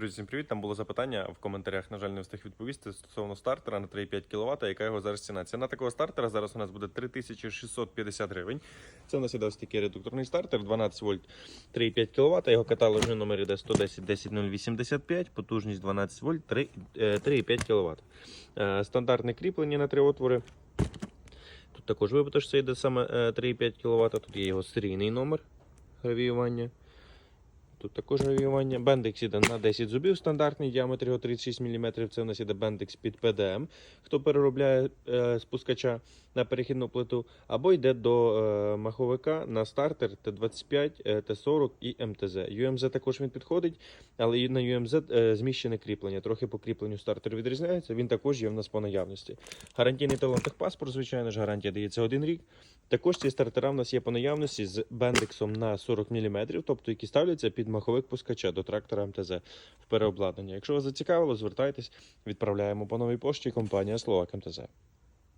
Друзі, всім привіт. Там було запитання в коментарях. На жаль, не встиг відповісти стосовно стартера на 3,5 кВт. Яка його зараз ціна? Ціна такого стартера зараз у нас буде 3650 гривень. Це у нас іде ось такий редукторний стартер, 12 вольт 3,5 кВт. Його каталожний номер іде 110 10 085, потужність 12 вольт 3, е, 3,5 кВт. Е, Стандартне кріплення на три отвори. Тут також вибито, що це йде саме е, 3,5 кВт. Тут є його серійний номер гравіювання. Тут також гравіювання. Бендекс іде на 10 зубів, стандартний діаметр його 36 мм. Це у нас іде бендекс під PDM, хто переробляє е, спускача на перехідну плиту, або йде до е, маховика на стартер Т25, е, Т40 і МТЗ. UMZ також він підходить, але і на UMZ е, зміщене кріплення. Трохи по кріпленню стартер відрізняється. Він також є в нас по наявності. Гарантійний талон техпаспорт, звичайно ж, гарантія дається один рік. Також ці стартера в нас є по наявності з бендексом на 40 мм, тобто які ставляться під маховик пускача до трактора МТЗ в переобладнання. Якщо вас зацікавило, звертайтесь, відправляємо по новій пошті компанія Словак МТЗ.